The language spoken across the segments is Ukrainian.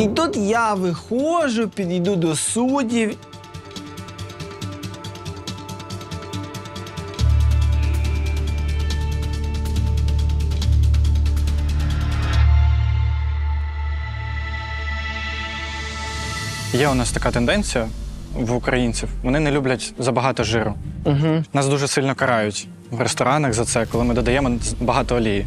І тут я виходжу, підійду до суддів. Є у нас така тенденція в українців. Вони не люблять забагато жиру. Угу. Нас дуже сильно карають в ресторанах за це, коли ми додаємо багато олії.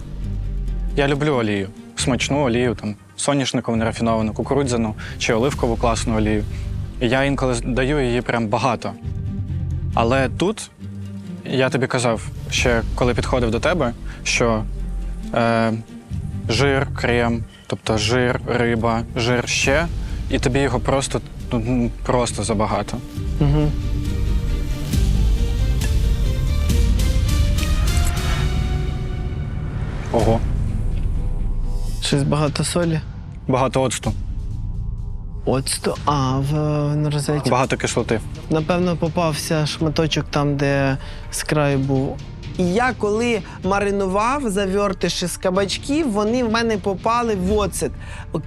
Я люблю олію, смачну олію, там, соняшникову нерафіновану, кукурудзяну чи оливкову класну олію. І я інколи даю її прям багато. Але тут я тобі казав, ще коли підходив до тебе, що е, жир, крем, тобто жир, риба, жир ще, і тобі його просто, ну, просто забагато. Угу. Ого, Щось багато солі. багато оцту, Оцту. А, в, в розеті. багато кислоти. Напевно, попався шматочок там, де з краю був. І я коли маринував завертиші з кабачків, вони в мене попали в оцет.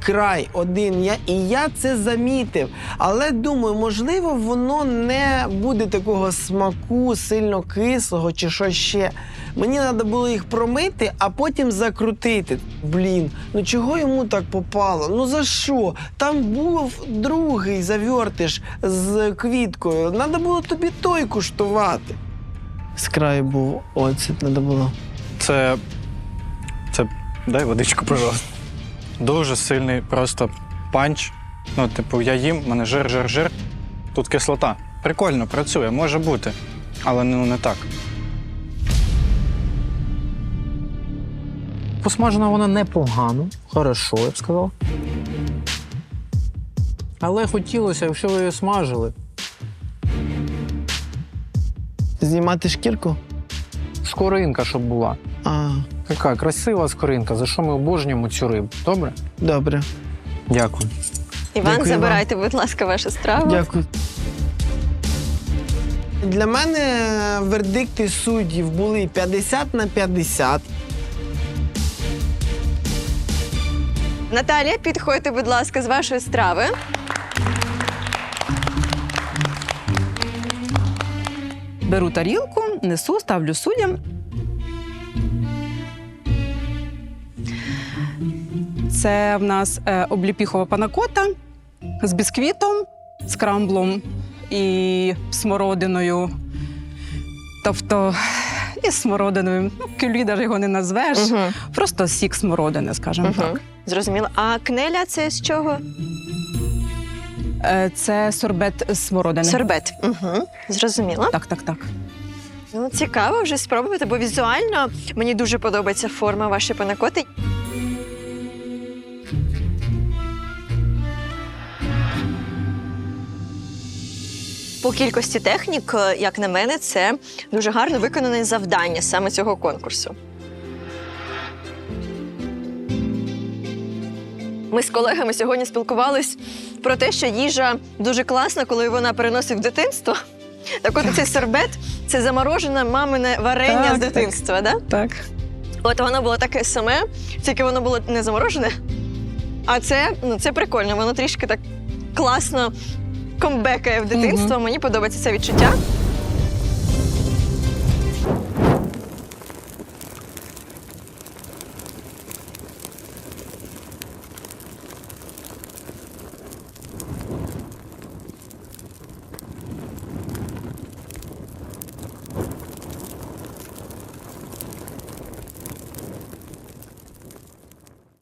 Край один. Я, і я це замітив. Але думаю, можливо, воно не буде такого смаку, сильно кислого чи що ще. Мені треба було їх промити, а потім закрутити. Блін, ну чого йому так попало? Ну за що? Там був другий завертиш з квіткою. Треба було тобі той куштувати. З краю був оцет, треба було. Це. Це. Дай водичку, пожалуйста. Дуже сильний просто панч. Ну, типу, я їм, в мене жир, жир, жир. Тут кислота. Прикольно, працює, може бути. Але ну не так. Посмажена вона непогано, хорошо, я б сказав. Але хотілося, якщо ви її смажили, Знімати шкірку? скоринка, щоб була. А, Така красива скоринка, за що ми обожнюємо цю рибу. Добре? добре. Дякую. Іван, Дякую забирайте, будь ласка, вашу страву. Дякую. Для мене вердикти суддів були 50 на 50. Наталія, підходьте, будь ласка, з вашої страви. Беру тарілку, несу, ставлю суддям. Це в нас е, обліпіхова панакота з бісквітом, з крамблом і смородиною. Тобто із смородиною. Ну, кюлі навіть його не назвеш. Угу. Просто сік смородини, скажімо так. Зрозуміло. А кнеля це з чого? Е, Це сорбет з смородини. Сорбет. Угу. Зрозуміло. Так, так, так. Ну, цікаво вже спробувати, бо візуально мені дуже подобається форма вашої панакоти. По кількості технік, е, як на мене, це дуже гарно виконане завдання саме цього конкурсу. Ми з колегами сьогодні спілкувались про те, що їжа дуже класна, коли вона переносить в дитинство. Так от цей сербет це заморожене мамине варення Так, з так. дитинства, да? Так. От воно було таке саме, тільки воно було не заморожене. А це, ну, це прикольно, воно трішки так класно комбекає в дитинство. Мені подобається це відчуття.